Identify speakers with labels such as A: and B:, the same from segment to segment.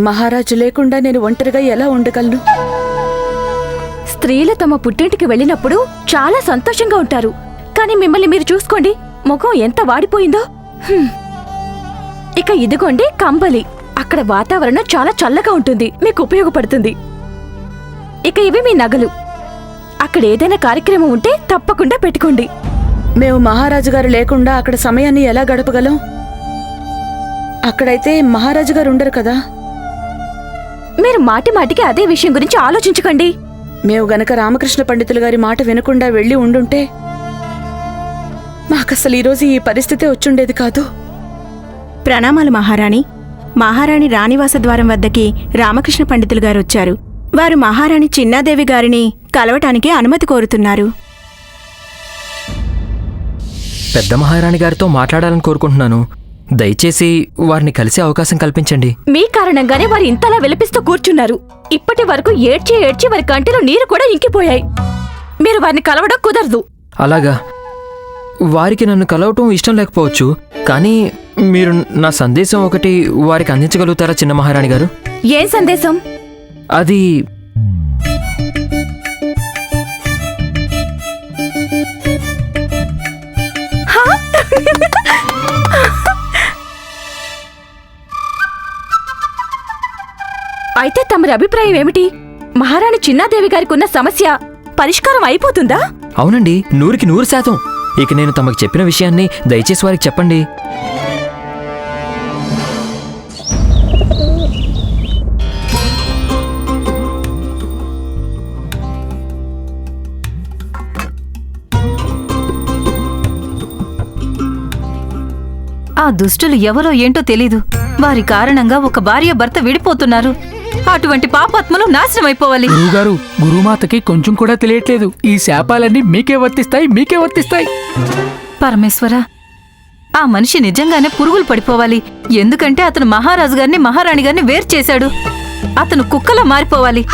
A: మహారాజు లేకుండా నేను ఒంటరిగా ఎలా ఉండగలను?
B: స్త్రీలు తమ పుట్టింటికి వెళ్ళినప్పుడు చాలా సంతోషంగా ఉంటారు. కానీ మిమ్మల్ని మీరు చూసుకోండి ముఖం ఎంత వాడిపోయిందో. హ్మ్. ఇక ఇదిగోండి కంబలి. అక్కడ వాతావరణం చాలా చల్లగా ఉంటుంది మీకు ఉపయోగపడుతుంది. ఇక ఇవి మీ నగలు. అక్కడ ఏదైనా కార్యక్రమం ఉంటే తప్పకుండా పెట్టుకోండి.
A: మేము మహారాజు గారు లేకుండా అక్కడ సమయాన్ని ఎలా గడపగలం? అక్కడైతే మహారాజు గారు ఉండరు కదా?
B: మీరు మాటి మాటికి అదే విషయం గురించి ఆలోచించకండి.
A: మేము గనక రామకృష్ణ పండితులు గారి మాట వినకుండా వెళ్ళి ఉండుంటే మాకసలు ఈరోజు ఈ పరిస్థితి వచ్చుండేది కాదు.
C: ప్రణామాలు మహారాణి. మహారాణి రాణివాస ద్వారం వద్దకి రామకృష్ణ పండితులు గారు వచ్చారు. వారు మహారాణి చిన్నాదేవి గారిని కలవటానికి అనుమతి కోరుతున్నారు.
D: పెద్ద మహారాణి గారితో మాట్లాడాలని కోరుకుంటున్నాను. దయచేసి వారిని కలిసే అవకాశం కల్పించండి.
B: మీ కారణంగానే వారు ఇంతలా విలపిస్తూ కూర్చున్నారు. ఇప్పటి వరకు ఏడ్చి ఏడ్చి వారి కంటిలో నీరు కూడా ఇంకిపోయాయి. మీరు వారిని కలవడం కుదరదు.
D: అలాగా. వారికి నన్ను కలవటం ఇష్టం లేకపోవచ్చు కానీ మీరు నా సందేశం ఒకటి వారికి అందించగలుగుతారా చిన్న మహారాణి గారు?
B: ఏం సందేశం?
D: అది
B: అయితే తమరి అభిప్రాయం ఏమిటి? మహారాణి చిన్నాదేవి గారికి ఉన్న సమస్య పరిష్కారం అయిపోతుందా?
D: అవునండి నూరికి నూరు శాతం. ఇక నేను తమకు చెప్పిన విషయాన్ని దయచేసి వారికి చెప్పండి.
E: ఆ దుష్టులు ఎవరో ఏంటో తెలీదు. వారి కారణంగా ఒక భార్య భర్త విడిపోతున్నారు. అటువంటి పాపాత్మలు నాశనమైపోవాలి
F: గురువుగారు గురుమాతకి కొంచెం కూడా తెలియట్లేదు. ఈ శాపాలన్నీ మీకే వర్తిస్తాయి మీకే వర్తిస్తాయి.
E: పరమేశ్వర ఆ మనిషి నిజంగానే పురుగులు పడిపోవాలి. ఎందుకంటే అతను మహారాజు గారిని మహారాణి గారిని వేరు చేశాడు. అతను కుక్కలా మారిపోవాలి.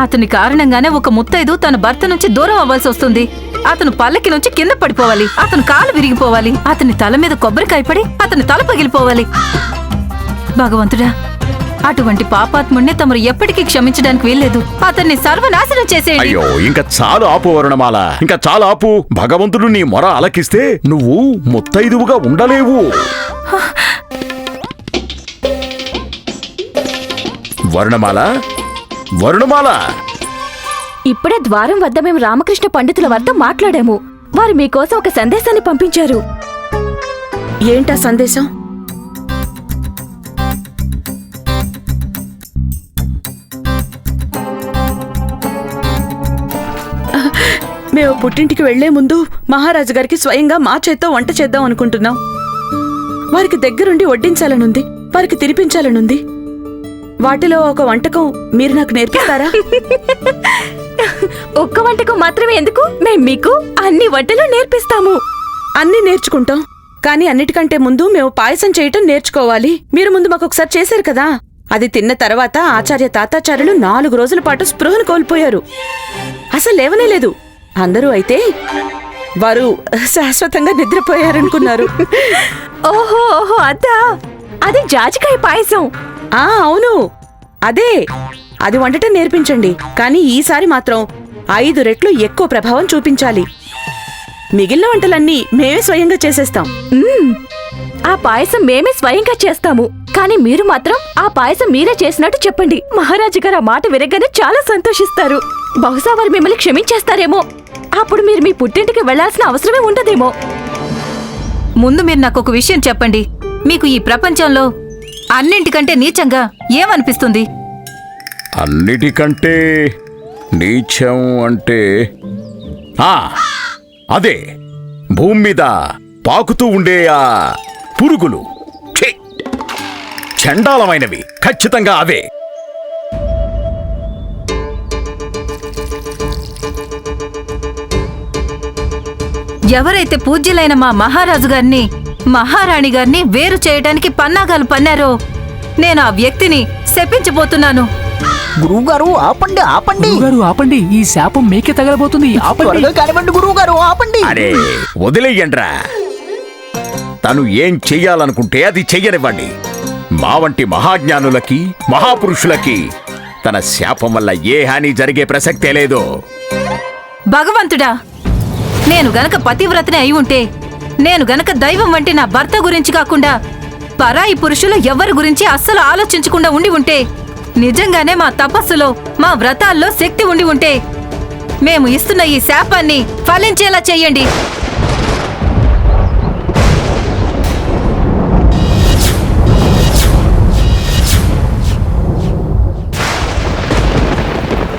E: అతని కారణంగానే ఒక ముత్తైదు తన భర్త నుంచి దూరం అవ్వాల్సి వస్తుంది. అతను పల్లకి నుంచి కింద పడిపోవాలి. అతను కాలు విరిగిపోవాలి. అతని తల మీద కొబ్బరికాయ పడి అతని తల పగిలిపోవాలి. భగవంతుడా అటువంటి పాపాత్ముణ్ణి తమరు ఎప్పటికీ క్షమించడానికి వీల్లేదు. అతన్ని సర్వనాశనం చేసేయండి.
G: అయ్యో ఇంకా చాలు ఆపు వరుణమాల. ఇంకా చాలు ఆపు. భగవంతుడు నీ మొర అలకిస్తే నువ్వు ముత్తైదువుగా ఉండలేవు. వరుణమాల? వరుణమాల?
B: ఇప్పుడే ద్వారం వద్ద మేము రామకృష్ణ పండితుల వారితో మాట్లాడాము. వారు మీకోసం ఒక సందేశాన్ని పంపించారు.
A: ఏంటా సందేశం? మేము పుట్టింటికి వెళ్ళే ముందు మహారాజు గారికి స్వయంగా మా చేత్తో వంట చేద్దాం అనుకుంటున్నాం. వారికి దగ్గరుండి వడ్డించాలనుంది వారికి తినిపించాలనుంది. వాటిలో ఒక వంటకం మీరు నాకు నేర్పిస్తారా?
B: ఒక్క వంటకం మాత్రమే ఎందుకు? మేం మీకు అన్ని వంటలు నేర్పిస్తాము.
A: అన్నీ నేర్చుకుంటాం కానీ అన్నిటికంటే ముందు మేము పాయసం చేయటం నేర్చుకోవాలి. మీరు ముందు మాకు ఒకసారి చేశారు కదా? అది తిన్న తర్వాత ఆచార్య తాతాచార్యులు నాలుగు రోజుల పాటు స్పృహను కోల్పోయారు. అసలు లేవనే లేదు. అందరూ అయితే వారు శాశ్వతంగా నిద్రపోయారనుకున్నారు.
B: ఓహో ఓహో అద్దా అది జాజికాయ పాయసం.
A: ఆ అవును. అదే. అది వండటం నేర్పించండి. కానీ ఈసారి మాత్రం ఐదు రెట్లు ఎక్కువ ప్రభావం చూపించాలి. మిగిలిన వంటలన్నీ మేమే స్వయంగా చేసేస్తాం.
B: మ్మ్. ఆ పాయసం మేమే స్వయంగా చేస్తాము. కానీ మీరు మాత్రం ఆ పాయసం మీరే చేసినట్టు చెప్పండి. మహారాజు గారు ఆ మాట వినగానే చాలా సంతోషిస్తారు. బహుశా వారు మిమ్మల్ని క్షమించేస్తారేమో. అప్పుడు మీరు మీ పుట్టింటికి వెళ్ళాల్సిన అవసరమే ఉండదేమో.
E: ముందు మీరు నాకు ఒక విషయం చెప్పండి. మీకు ఈ ప్రపంచంలో అన్నింటికంటే నీచంగా ఏమనిపిస్తుంది?
G: అన్నిటికంటే నీచం అంటే ఆ అదే భూమి మీద పాకుతూ ఉండే ఆ పురుగులు. ఛీ! చండాలమైనవి ఖచ్చితంగా అవే.
E: ఎవరైతే పూజ్యులైన మా మహారాజు గారిని మహారాణి గారిని వేరు చేయడానికి పన్నాగాలు పన్నారో నేను ఆ వ్యక్తిని శపించబోతున్నాను.
H: గురువుగారు ఆపండి ఆపండి.
F: గురువుగారు ఆపండి. ఈ శాపం మీకే తగలబోతుంది. ఆపండి.
H: కానివ్వండి గురువుగారు ఆపండి.
G: అరే వదిలేయండ్రా. తను ఏం చెయ్యాలనుకుంటే అది చెయ్యనివ్వండి. మా వంటి మహాజ్ఞానులకి మహాపురుషులకి తన శాపం వల్ల ఏ హాని జరిగే ప్రసక్తే లేదు.
E: భగవంతుడా నేను గనక పతివ్రతనే అయి ఉంటే నేను గనక దైవం వంటి నా భర్త గురించి కాకుండా పరాయి పురుషులు ఎవరి గురించి అస్సలు ఆలోచించకుండా ఉండి ఉంటే నిజంగానే మా తపస్సులో మా వ్రతాల్లో శక్తి ఉండి ఉంటే మేము ఇస్తున్న ఈ శాపాన్ని ఫలించేలా చెయ్యండి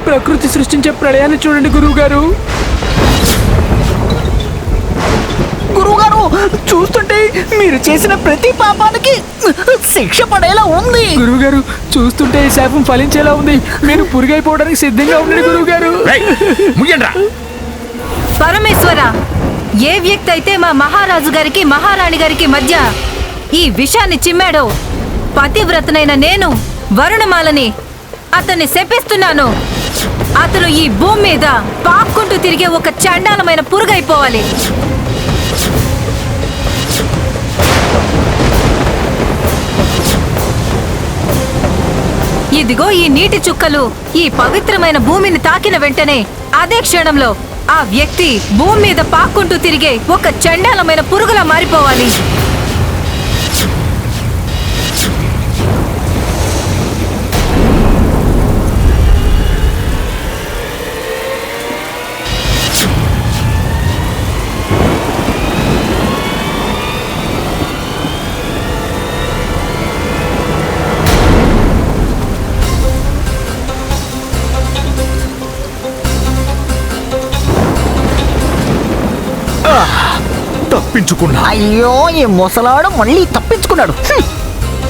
F: ప్రకృతి సృష్టించే ప్రళయాన్ని చూడండి
H: గురువుగారు. చూస్తుంటే మీరు చేసిన ప్రతి పాపానికి శిక్ష పడేలా ఉంది.
F: గురువు గారు చూస్తుంటే ఈ శాపం ఫలించేలా ఉంది. మీరు పురుగైపోవడానికి సిద్ధంగా ఉండండి గురువు గారు
G: రేయ్, ముయ్యండ్రా.
E: పరమేశ్వర ఏ వ్యక్తి అయితే మా మహారాజు గారికి మహారాణి గారికి మధ్య ఈ విషాన్ని చిమ్మాడో పతివ్రతనైన నేను వరుణమాలని అతన్ని శపిస్తున్నాను. అతను ఈ భూమి మీద పాక్కుంటూ తిరిగే ఒక చండాలమైన పురుగైపోవాలి. ఇదిగో ఈ నీటి చుక్కలు ఈ పవిత్రమైన భూమిని తాకిన వెంటనే అదే క్షణంలో ఆ వ్యక్తి భూమి మీద పాక్కుంటూ తిరిగే ఒక చండాలమైన పురుగులా మారిపోవాలి.
G: తప్పించుకున్నా.
H: అయ్యో ఈ ముసలాడు మళ్ళీ తప్పించుకున్నాడు.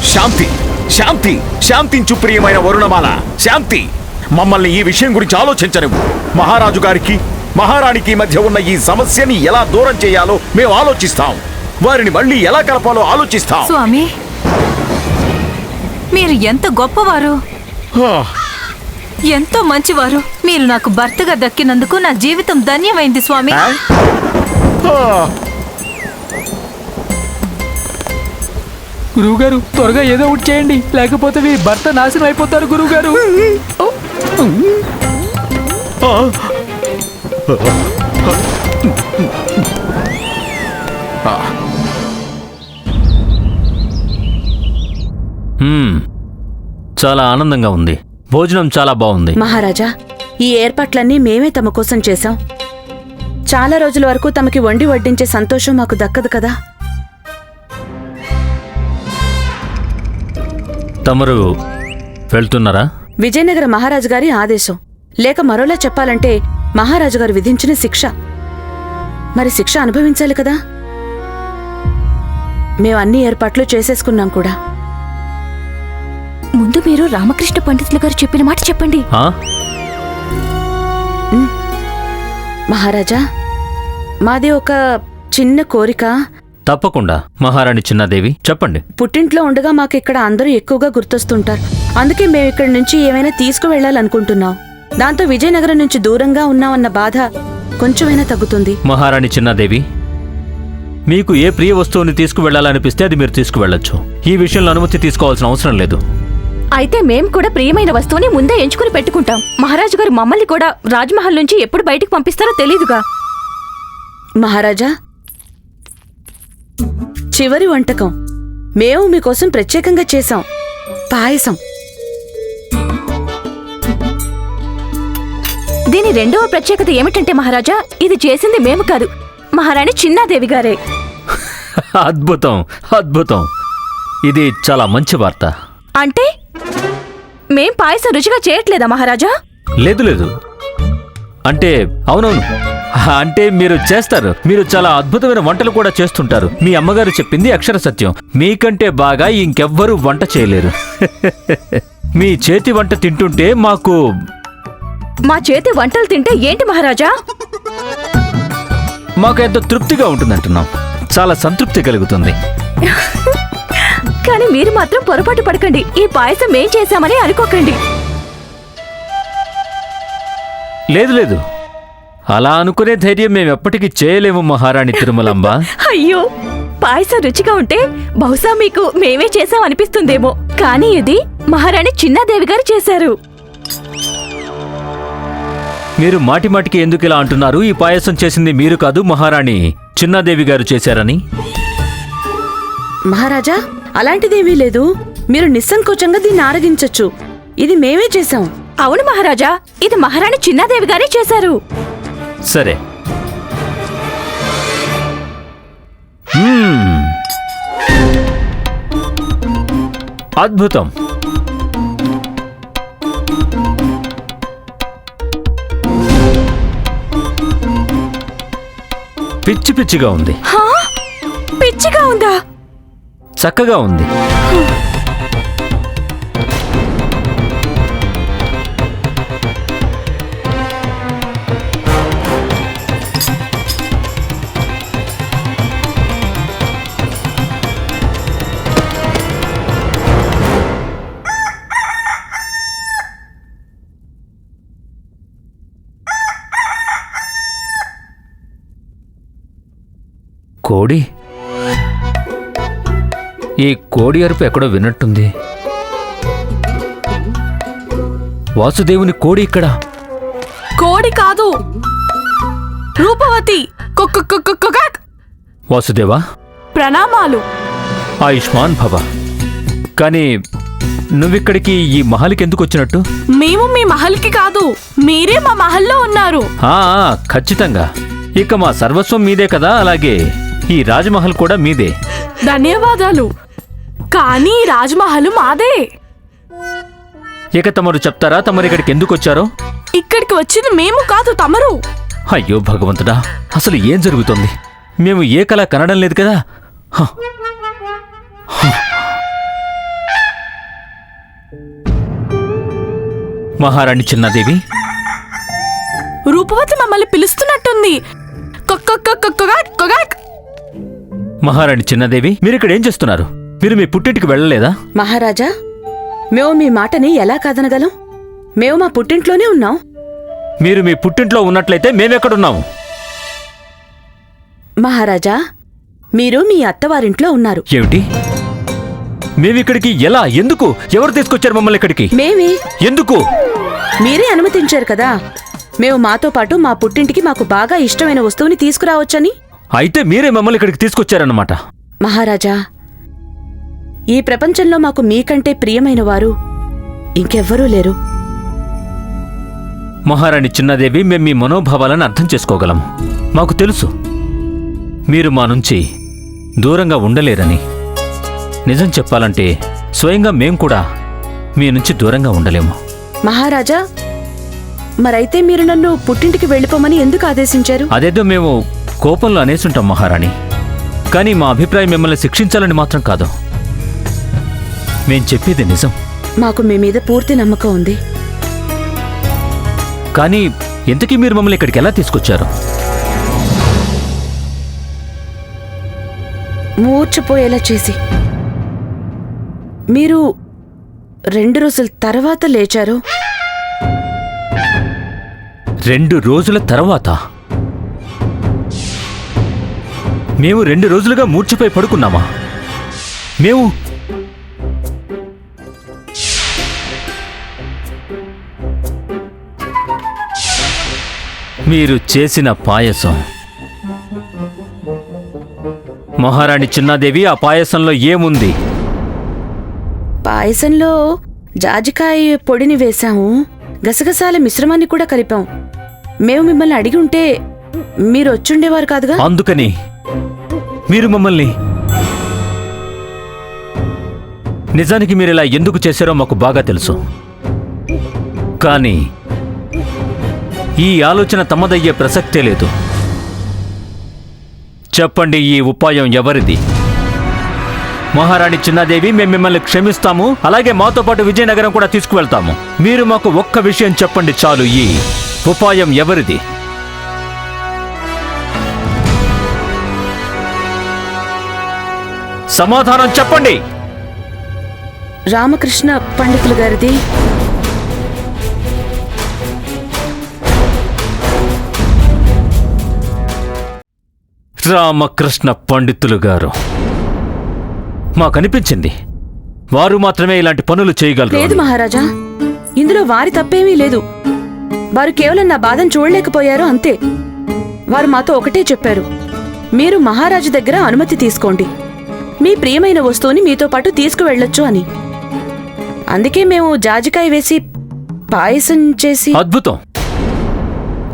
G: శాంతి శాంతి శాంతించు ప్రియమైన వరుణమాల. శాంతి మమ్మల్ని ఈ విషయం గురించి ఆలోచించనివ్వు. మహారాజు గారికి మహారాణికి మధ్య ఉన్న ఈ సమస్యని ఎలా దూరం చేయాలో మేము ఆలోచిస్తాం. వారిని మళ్ళీ ఎలా కలపాలో ఆలోచిస్తాం.
E: స్వామి మీరు ఎంత గొప్పవారు? ఎంతో మంచివారు. మీరు నాకు భర్తగా దక్కినందుకు నా జీవితం ధన్యమైంది స్వామి.
G: ఆ? ఆ,
F: గురువు గారు త్వరగా ఏదో ఒకటి చేయండి లేకపోతే మీ భర్త నాశనం అయిపోతారు గురువు గారు
G: ఆ.
I: మ్మ్. చాలా ఆనందంగా ఉంది భోజనం చాలా బాగుంది
A: మహారాజా ఈ ఏర్పాట్లన్నీ మేమే తమ కోసం చేశాం చాలా రోజుల వరకు తమకి వండి వడ్డించే సంతోషం మాకు దక్కదు కదా
I: తమరు వెళ్తున్నారా?
A: విజయనగర మహారాజు గారి ఆదేశం. లేక మరోలా చెప్పాలంటే మహారాజు గారు విధించిన శిక్ష. మరి శిక్ష అనుభవించాలి కదా? మేము అన్ని ఏర్పాట్లు చేసేసుకున్నాం కూడా.
B: ముందు మీరు రామకృష్ణ పండితులు గారు చెప్పిన మాట చెప్పండి.
I: ఆ?
A: మహారాజా మాది ఒక చిన్న కోరిక.
I: తప్పకుండా. మహారాణి చిన్నాదేవి చెప్పండి.
A: పుట్టింట్లో ఉండగా మాకు ఇక్కడ అందరూ ఎక్కువగా గుర్తొస్తుంటారు. అందుకే మేము ఇక్కడి నుంచి ఏమైనా తీసుకువెళ్ళాలనుకుంటున్నాం. దాంతో విజయనగరం నుంచి దూరంగా ఉన్నామన్న బాధ కొంచెమైనా తగ్గుతుంది.
I: మహారాణి చిన్నాదేవి మీకు ఏ ప్రియ వస్తువుని తీసుకువెళ్ళాలనిపిస్తే అది మీరు తీసుకువెళ్ళొచ్చు. ఈ విషయంలో అనుమతి తీసుకోవాల్సిన అవసరం లేదు.
B: అయితే మేం కూడా ప్రియమైన వస్తువుని ముందే ఎంచుకుని పెట్టుకుంటాం. మహారాజు గారు మమ్మల్ని కూడా రాజ్మహల్ నుంచి ఎప్పుడు బయటికి పంపిస్తారో తెలీదుగా.
A: మహారాజా చివరి వంటకం. మేము మీకోసం ప్రత్యేకంగా చేశాం. పాయసం.
B: దీని రెండవ ప్రత్యేకత ఏమిటంటే మహారాజా ఇది చేసింది మేము కాదు. మహారాణి చిన్నాదేవి గారే.
I: అద్భుతం అద్భుతం. ఇది చాలా మంచి వార్త.
B: అంటే? మేం పాయసం రుచిగా చేయట్లేదా మహారాజా?
I: లేదు లేదు. అంటే అవునవును. అంటే మీరు చేస్తారు. మీరు చాలా అద్భుతమైన వంటలు కూడా చేస్తుంటారు. మీ అమ్మగారు చెప్పింది అక్షర సత్యం. మీకంటే బాగా ఇంకెవ్వరూ వంట చేయలేరు. మీ చేతి వంట తింటుంటే మాకు
B: మా చేతి వంటలు తింటే ఏంటి మహారాజా?
I: మాకు ఎంతో తృప్తిగా ఉంటుందంటున్నాం. చాలా సంతృప్తి కలుగుతుంది.
B: కానీ మీరు మాత్రం పొరపాటు పడకండి. ఈ పాయసం మేం చేశామని అనుకోకండి.
I: లేదు లేదు. అలా అనుకునే ధైర్యం మేము ఎప్పటికీ చేయలేము మహారాణి తిరుమలంబ
B: అయ్యో పాయసం రుచిగా ఉంటే బహుశా మీకు మేమే చేసాం అనిపిస్తుందేమో. కానీ ఇది మహారాణి చిన్నాదేవి గారు చేశారు.
I: మీరు మాటి మాటికి ఎందుకు ఇలా అంటున్నారు? ఈ పాయసం చేసింది మీరు కాదు మహారాణి చిన్నాదేవి గారు చేశారని.
A: మహారాజా అలాంటిదేమీ లేదు. మీరు నిస్సంకోచంగా దీన్ని ఆరగించొచ్చు. ఇది మేమే చేశాం.
B: అవును మహారాజా ఇది మహారాణి చిన్నాదేవి గారే చేశారు.
I: సరే. అద్భుతం. పిచ్చి పిచ్చిగా ఉంది.
B: హా? పిచ్చిగా ఉందా?
I: చక్కగా ఉంది. కోడి? ఈ కోడి అరుపు ఎక్కడో విన్నట్టుంది. వాసుదేవుని కోడి ఇక్కడ.
B: కోడి కాదు. రూపవతి.
I: వాసుదేవా?
B: ప్రణామాలు.
I: ఆయుష్మాన్ భవ. కానీ నువ్విక్కడికి ఈ మహల్కి ఎందుకు వచ్చినట్టు?
B: మేము మీ మహల్కి కాదు. మీరే మా మహల్లో ఉన్నారు.
I: ఖచ్చితంగా. ఇక మా సర్వస్వం మీదే కదా అలాగే. ఈ రాజమహల్ కూడా మీదే.
B: ధన్యవాదాలు. కానీ ఈ రాజ్మహల్ మాదే.
I: ఇక తమరు చెప్తారా తమరు ఇక్కడికి ఎందుకు వచ్చారో
B: ఇక్కడికి వచ్చింది మేము కాదు తమరు.
I: అయ్యో భగవంతుడా అసలు ఏం జరుగుతోంది? మేము ఏ కళ కనడం లేదు కదా? హ. హ. మహారాణి చిన్నాదేవి.
B: రూపవతి మమ్మల్ని పిలుస్తున్నట్టుంది. కుక్కు కుక్కు కుకాక్ కుకాక్.
I: మహారాణి చిన్నాదేవి మీరు ఇక్కడ ఏం చేస్తున్నారు? మీరు మీ పుట్టింటికి వెళ్ళలేదా?
A: మహారాజా మేము మీ మాటని ఎలా కాదనగలం? మేము మా పుట్టింట్లోనే ఉన్నాం.
I: మీరు మీ పుట్టింట్లో ఉన్నట్లయితే మేమెక్కడున్నాము?
A: మహారాజా మీరు మీ అత్తవారింట్లో ఉన్నారు.
I: ఏమిటి? మేమిక్కడికి ఎలా ఎందుకు ఎవరు తీసుకొచ్చారు మమ్మల్ని ఇక్కడికి?
A: మేమే.
I: ఎందుకు?
A: మీరే అనుమతించారు కదా. మేము మాతో పాటు మా పుట్టింటికి మాకు బాగా ఇష్టమైన వస్తువుని తీసుకురావచ్చని.
I: అయితే మీరే మమ్మల్ని ఇక్కడికి తీసుకొచ్చారన్నమాట.
A: మహారాజా ఈ ప్రపంచంలో మాకు మీకంటే ప్రియమైన వారు ఇంకెవ్వరూ లేరు.
I: మహారాణి చిన్నాదేవి మేము మీ మనోభావాలను అర్థం చేసుకోగలం. మాకు తెలుసు మీరు మా నుంచి దూరంగా ఉండలేరని. నిజం చెప్పాలంటే స్వయంగా మేం కూడా మీ నుంచి దూరంగా ఉండలేము.
A: మహారాజా మరైతే మీరు నన్ను పుట్టింటికి వెళ్ళిపోమని ఎందుకు ఆదేశించారు?
I: అదేదో మేము కోపంలో అనేసుంటాం మహారాణి. కానీ మా అభిప్రాయం మిమ్మల్ని శిక్షించాలని మాత్రం కాదు. మేం చెప్పేది నిజం.
A: మాకు మీ మీద పూర్తి నమ్మకం ఉంది.
I: కానీ ఎంతకీ మీరు మమ్మల్ని ఇక్కడికి ఎలా తీసుకొచ్చారు?
A: మూర్చిపోయేలా చేసి. మీరు రెండు రోజుల తర్వాత లేచారు?
I: రెండు రోజుల తర్వాత? మేము రెండు రోజులుగా మూర్ఛపై పడుకున్నామా? మేము మీరు చేసిన పాయసం. మహారాణి చిన్నాదేవి ఆ పాయసంలో ఏముంది?
A: పాయసంలో జాజికాయ పొడిని వేశాము. గసగసాల మిశ్రమాన్ని కూడా కలిపాం. మేము మిమ్మల్ని అడిగి ఉంటే మీరు వచ్చుండేవారు కాదుగా?
I: అందుకని మీరు మమ్మల్ని నిజానికి మీరు ఇలా ఎందుకు చేశారో మాకు బాగా తెలుసు. కానీ ఈ ఆలోచన తమదయ్యే ప్రసక్తే లేదు. చెప్పండి ఈ ఉపాయం ఎవరిది? మహారాణి చిన్నాదేవి మేము మిమ్మల్ని క్షమిస్తాము. అలాగే మాతో పాటు విజయనగరం కూడా తీసుకువెళ్తాము. మీరు మాకు ఒక్క విషయం చెప్పండి చాలు. ఈ ఉపాయం ఎవరిది? సమాధానం చెప్పండి.
A: రామకృష్ణ పండితులు గారిది.
I: రామకృష్ణ పండితులు గారు. మాకనిపించింది. వారు మాత్రమే ఇలాంటి పనులు చేయగలరు
A: లేదు. మహారాజా ఇందులో వారి తప్పేమీ లేదు. వారు కేవలం నా బాధను చూడలేకపోయారు అంతే. వారు మాతో ఒకటే చెప్పారు. మీరు మహారాజు దగ్గర అనుమతి తీసుకోండి. మీ ప్రియమైన వస్తువుని మీతో పాటు తీసుకువెళ్ళొచ్చు అని. అందుకే మేము జాజికాయ వేసి పాయసం చేసి
I: అద్భుతం.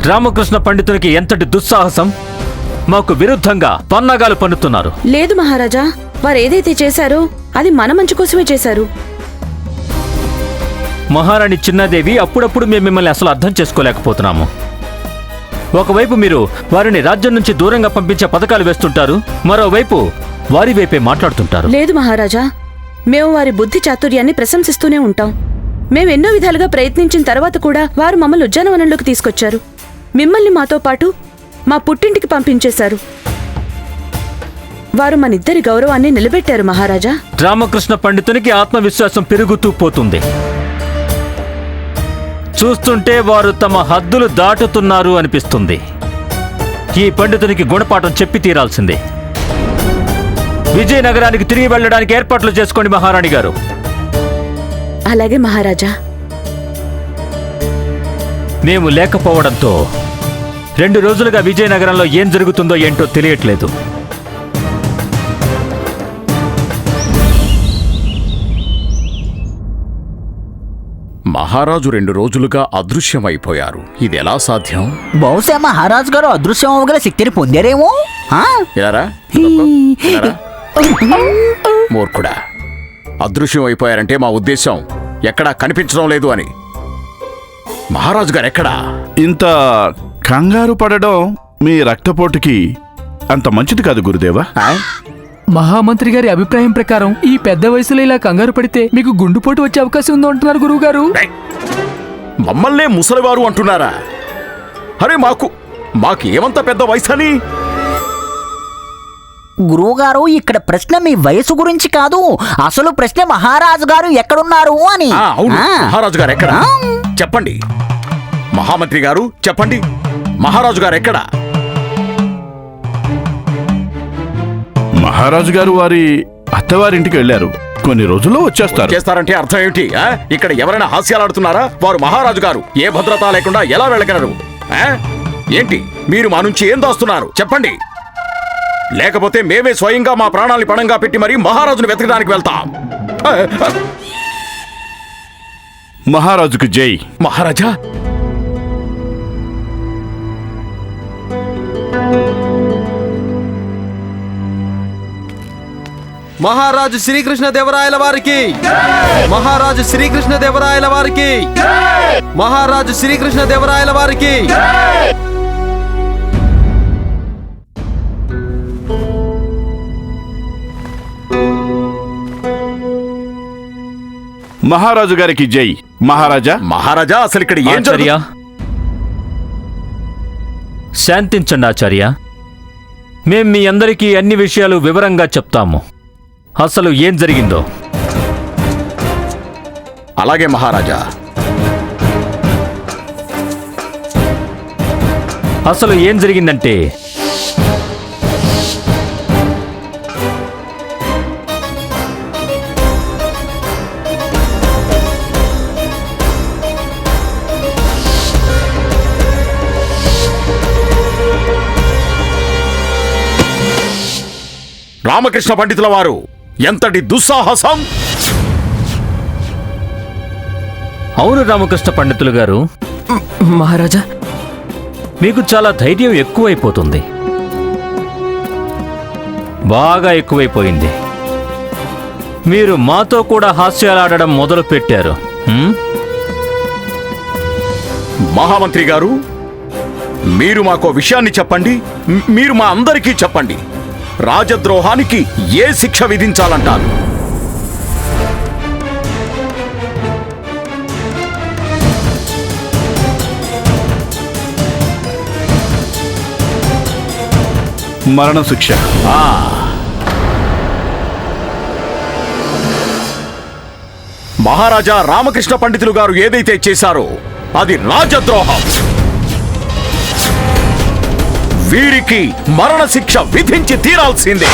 I: రామకృష్ణ పండితునికి ఎంతటి దుస్సాహసం? మాకు విరుద్ధంగా పన్నాగాలు పన్నుతున్నారు.
A: లేదు మహారాజా వారు ఏదైతే చేశారో అది మన మంచి కోసమే చేశారు.
I: మహారాణి చిన్నాదేవి అప్పుడప్పుడు మేము మిమ్మల్ని అసలు అర్థం చేసుకోలేకపోతున్నాము. ఒకవైపు మీరు వారిని రాజ్యం నుంచి దూరంగా పంపించే పథకాలు వేస్తుంటారు మరోవైపు వారి వైపే మాట్లాడుతుంటారు.
A: లేదు మహారాజా మేము వారి బుద్ధి చాతుర్యాన్ని ప్రశంసిస్తూనే ఉంటాం. మేము ఎన్నో విధాలుగా ప్రయత్నించిన తర్వాత కూడా వారు మమ్మల్ని ఉద్యానవనంలోకి తీసుకొచ్చారు. మిమ్మల్ని మాతో పాటు మా పుట్టింటికి పంపించేశారు. వారు మనిద్దరి గౌరవాన్ని నిలబెట్టారు మహారాజా.
I: రామకృష్ణ పండితునికి ఆత్మవిశ్వాసం పెరుగుతూ పోతుంది. చూస్తుంటే వారు తమ హద్దులు దాటుతున్నారు అనిపిస్తుంది. ఈ పండితునికి గుణపాఠం చెప్పి తీరాల్సిందే. విజయనగరానికి తిరిగి వెళ్ళడానికి ఏర్పాట్లు చేసుకోండి మహారాణి గారు.
A: అలాగే మహారాజా.
I: మేము లేకపోవడంతో రెండు రోజులుగా విజయనగరంలో ఏం జరుగుతుందో ఏంటో తెలియట్లేదు.
G: మహారాజు రెండు రోజులుగా అదృశ్యమైపోయారు. ఇది ఎలా సాధ్యం?
H: బహుశా మహారాజు గారు అదృశ్యం అవ్వగల శక్తిని పొందారేమో?
G: ఎలారా? మూర్ఖుడా అదృశ్యం అయిపోయారంటే మా ఉద్దేశం ఎక్కడా కనిపించడం లేదు అని. మహారాజు గారు ఎక్కడా?
J: ఇంత కంగారు పడడం మీ రక్తపోటుకి అంత మంచిది కాదు గురుదేవా?
G: ఆ?
F: మహామంత్రి గారి అభిప్రాయం ప్రకారం ఈ పెద్ద వయసులో ఇలా కంగారు పడితే మీకు గుండుపోటు వచ్చే అవకాశం ఉందో అంటున్నారు గురువు గారు!
G: మమ్మల్నే ముసలివారు అంటున్నారా? అరే మాకు మాకు ఏమంత పెద్ద వయసని?
H: గురువుగారు ఇక్కడ ప్రశ్న మీ వయసు గురించి కాదు. అసలు ప్రశ్న మహారాజు గారు ఎక్కడున్నారు అని.
G: ఆ, అవును.
H: ఆ.
G: మహారాజు గారు ఎక్కడ. చెప్పండి. మహామంత్రి గారు చెప్పండి. మహారాజు గారు ఎక్కడ?
J: మహారాజు గారు వారి అత్తవారింటికి వెళ్ళారు. కొన్ని రోజుల్లో వచ్చేస్తారు.
G: చేస్తారంటే అర్థం ఏమిటి? ఆ? ఇక్కడ ఎవరైనా హాస్యాలాడుతున్నారా? వారు మహారాజు గారు ఏ భద్రత లేకుండా ఎలా వెళ్ళగలరు? ఆ? ఏంటి? మీరు మా నుంచి ఏం దాస్తున్నారు? చెప్పండి. లేకపోతే మేమే స్వయంగా మా ప్రాణాల్ని పణంగా పెట్టి మరీ మహారాజును వెతకడానికి వెళ్తాం.
J: మహారాజుకు జై.
G: మహారాజా?
K: మహారాజు శ్రీకృష్ణ దేవరాయల వారికి. మహారాజు శ్రీకృష్ణ దేవరాయల వారికి. మహారాజు శ్రీకృష్ణ దేవరాయల వారికి.
J: మహారాజు గారికి జై. మహారాజా.
G: మహారాజా అసలు ఇక్కడ ఏం
I: ఆచార్య. శాంతించండి ఆచార్య. మేం మీ అందరికీ అన్ని విషయాలు వివరంగా చెప్తాము. అసలు ఏం జరిగిందో.
G: అలాగే మహారాజా.
I: అసలు ఏం జరిగిందంటే
G: రామకృష్ణ పండితుల వారు. ఎంతటి దుస్సాహసం!
I: అవును రామకృష్ణ పండితులు గారు.
D: మహారాజా.
I: మీకు చాలా ధైర్యం ఎక్కువైపోతుంది. బాగా ఎక్కువైపోయింది. మీరు మాతో కూడా హాస్యాలాడడం మొదలు పెట్టారు హ్మ్?
G: మహామంత్రి గారు మీరు మాకో విషయాన్ని చెప్పండి మీరు మా అందరికీ చెప్పండి. రాజద్రోహానికి ఏ శిక్ష విధించాలంటారు?
J: మరణ శిక్ష.
G: మహారాజా రామకృష్ణ పండితులు గారు ఏదైతే చేశారో అది రాజద్రోహం. వీరికి మరణశిక్ష విధించి తీరాల్సిందే.